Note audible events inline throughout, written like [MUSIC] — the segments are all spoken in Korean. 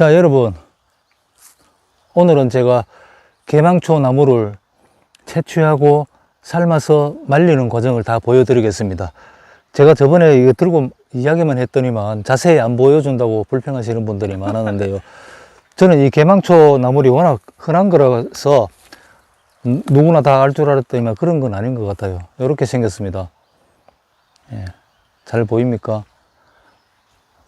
자, 여러분. 오늘은 제가 개망초 나무를 채취하고 삶아서 말리는 과정을 다 보여드리겠습니다. 제가 저번에 이거 들고 이야기만 했더니만 자세히 안 보여준다고 불평하시는 분들이 많았는데요. [LAUGHS] 저는 이 개망초 나물이 워낙 흔한 거라서 음, 누구나 다 알 줄 알았더니만 그런 건 아닌 것 같아요. 이렇게 생겼습니다. 예, 잘 보입니까?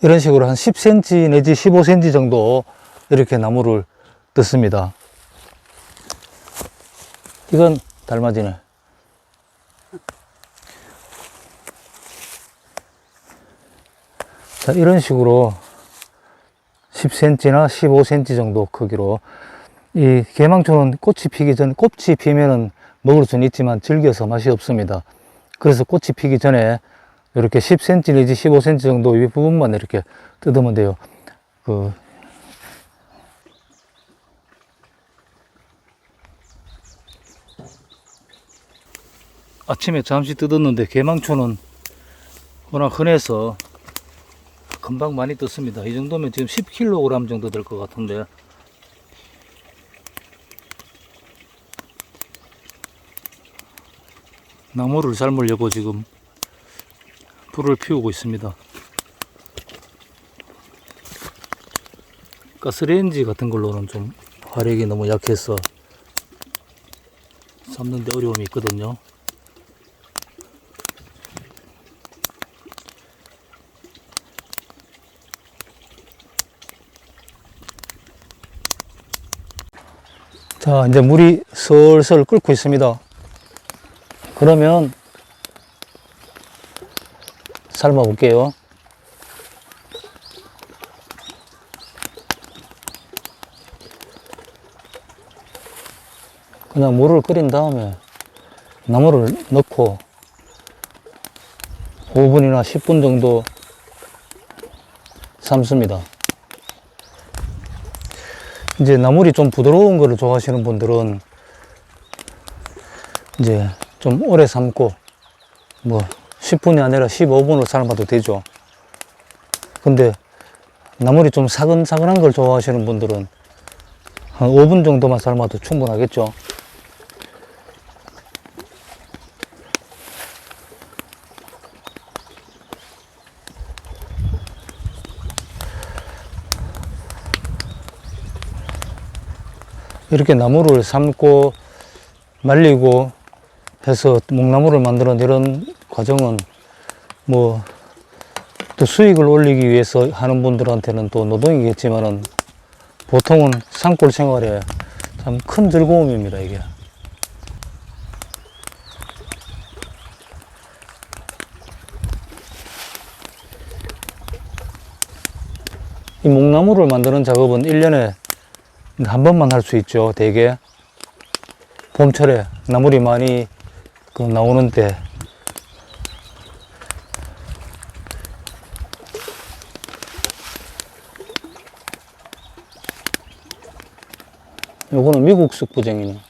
이런 식으로 한 10cm 내지 15cm 정도 이렇게 나무를 뜯습니다. 이건 달맞이네. 자, 이런 식으로 10cm나 15cm 정도 크기로 이 개망초는 꽃이 피기 전, 꽃이 피면은 먹을 수는 있지만 질겨서 맛이 없습니다. 그래서 꽃이 피기 전에 이렇게 10cm 내지 15cm 정도 위 부분만 이렇게 뜯으면 돼요. 그 아침에 잠시 뜯었는데 개망초는 워낙 흔해서 금방 많이 떴습니다. 이 정도면 지금 10kg 정도 될 것 같은데. 나무를 삶으려고 지금 불을 피우고 있습니다. 가스레인지 같은 걸로는 좀 화력이 너무 약해서 삶는데 어려움이 있거든요. 자, 이제 물이 슬슬 끓고 있습니다. 그러면 삶아 볼게요. 그냥 물을 끓인 다음에 나물을 넣고 5분이나 10분 정도 삶습니다. 이제 나물이 좀 부드러운 거를 좋아하시는 분들은 이제 좀 오래 삶고 뭐 10분이 아니라 15분으로 삶아도 되죠. 근데 나물이 좀 사근사근한 걸 좋아하시는 분들은 한 5분 정도만 삶아도 충분하겠죠. 이렇게 나무를 삶고 말리고 해서 목나무를 만드는 이런 과정은 뭐 또 수익을 올리기 위해서 하는 분들한테는 또 노동이겠지만은 보통은 산골 생활에 참 큰 즐거움입니다, 이게. 이 목나무를 만드는 작업은 1년에 한 번만 할 수 있죠, 대개. 봄철에 나물이 많이 그 나오는 때. 요거는 미국 숙부쟁이네.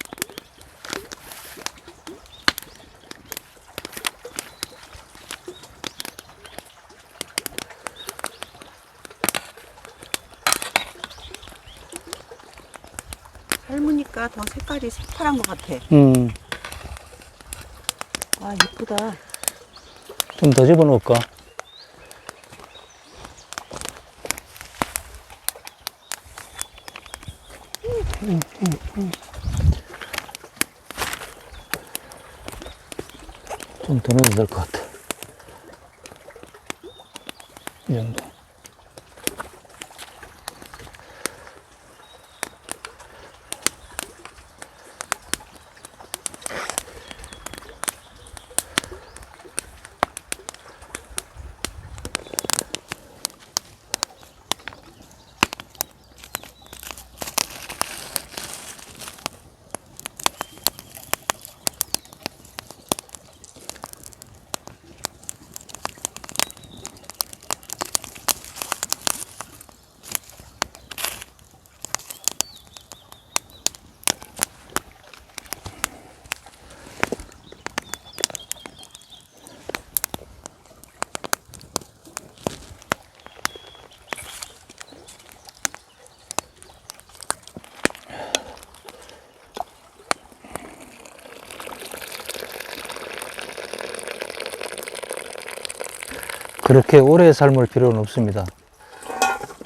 삶으니까 더 색깔이 새파란 것 같아. 음, 와, 이쁘다. 좀 더 집어넣을까? 좀 더 넣어도 될 것 같아. 이 정도. 그렇게 오래 삶을 필요는 없습니다.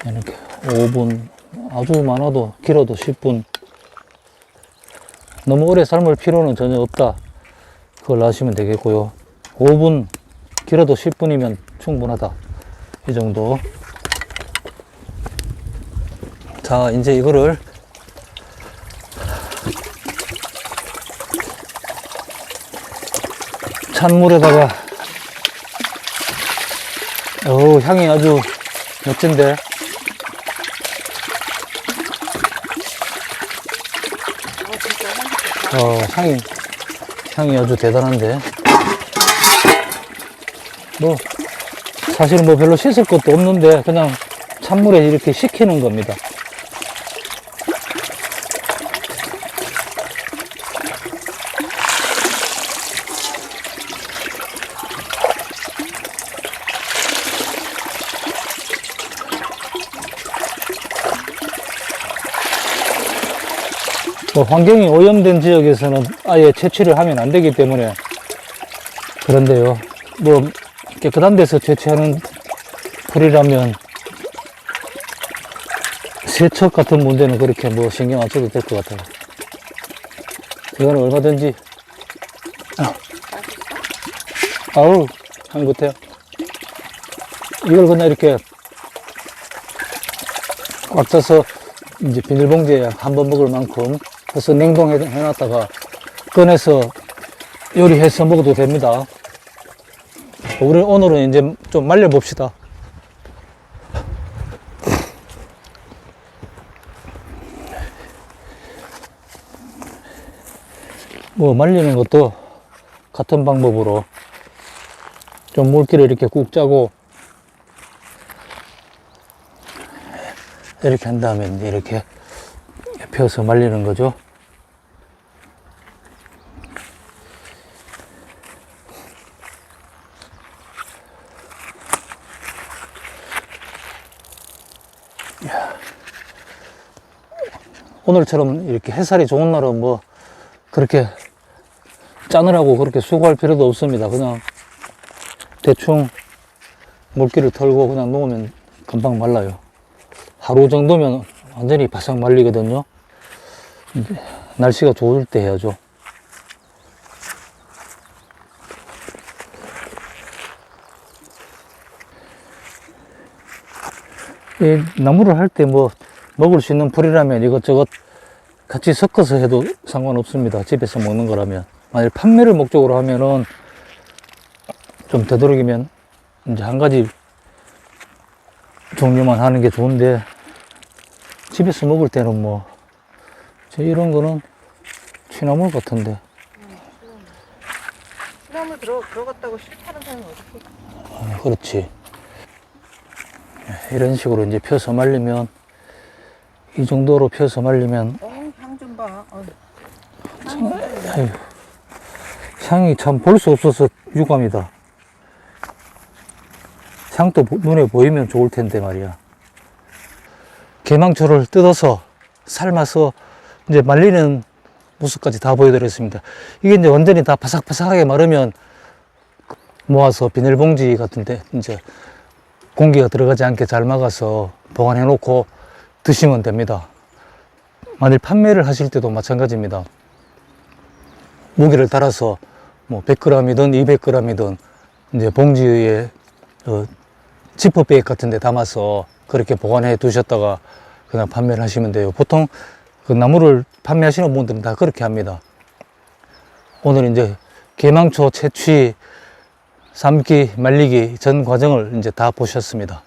이렇게 5분, 아주 많아도 길어도 10분. 너무 오래 삶을 필요는 전혀 없다. 그걸 아시면 되겠고요. 5분, 길어도 10분이면 충분하다. 이 정도. 자, 이제 이거를 찬물에다가 어우 향이 아주 멋진데. 어 향이 향이 아주 대단한데. 뭐 사실은 뭐 별로 씻을 것도 없는데 그냥 찬물에 이렇게 식히는 겁니다 뭐 환경이 오염된 지역에서는 아예 채취를 하면 안 되기 때문에 그런데요. 뭐 깨끗한 데서 채취하는 풀이라면 세척 같은 문제는 그렇게 뭐 신경 안 써도 될 것 같아요. 이거는 얼마든지 아. 아우 향 못해요. 이걸 그냥 이렇게 꽉 짜서 이제 비닐봉지에 한 번 먹을 만큼 해서 냉동해 놨다가 꺼내서 요리해서 먹어도 됩니다. 우리 오늘은 이제 좀 말려 봅시다. 뭐 말리는 것도 같은 방법으로 좀 물기를 이렇게 꾹 짜고 이렇게 한 다음에 이렇게 펴서 말리는 거죠. 오늘처럼 이렇게 햇살이 좋은 날은 뭐 그렇게 짜느라고 그렇게 수고할 필요도 없습니다. 그냥 대충 물기를 털고 그냥 놓으면 금방 말라요. 하루 정도면 완전히 바싹 말리거든요. 날씨가 좋을 때 해야죠. 이 나무를 할 때 뭐 먹을 수 있는 풀이라면 이것저것 같이 섞어서 해도 상관없습니다. 집에서 먹는 거라면. 만약 판매를 목적으로 하면은 좀 되도록이면 이제 한 가지 종류만 하는 게 좋은데 집에서 먹을 때는 뭐, 저 이런 거는 취나물 같은데. 수나물 들어, 들어갔다고 싫다는 사람이 어디 있어? 아, 그렇지. 이런 식으로 이제 펴서 말리면, 이 정도로 펴서 말리면, 어, 향좀 봐. 어, 아유, 향이 참 볼 수 없어서 유감이다. 향도 보- 눈에 보이면 좋을 텐데 말이야. 개망초를 뜯어서 삶아서 이제 말리는 모습까지 다 보여드렸습니다. 이게 이제 완전히 다 바삭바삭하게 마르면 모아서 비닐봉지 같은데 이제 공기가 들어가지 않게 잘 막아서 보관해 놓고 드시면 됩니다. 만일 판매를 하실 때도 마찬가지입니다. 무게를 따라서 뭐 100g이든 200g이든 이제 봉지에 어, 지퍼백 같은 데 담아서 그렇게 보관해 두셨다가 그냥 판매를 하시면 돼요. 보통 그 나무를 판매하시는 분들은 다 그렇게 합니다. 오늘 이제 개망초 채취, 삶기, 말리기 전 과정을 이제 다 보셨습니다.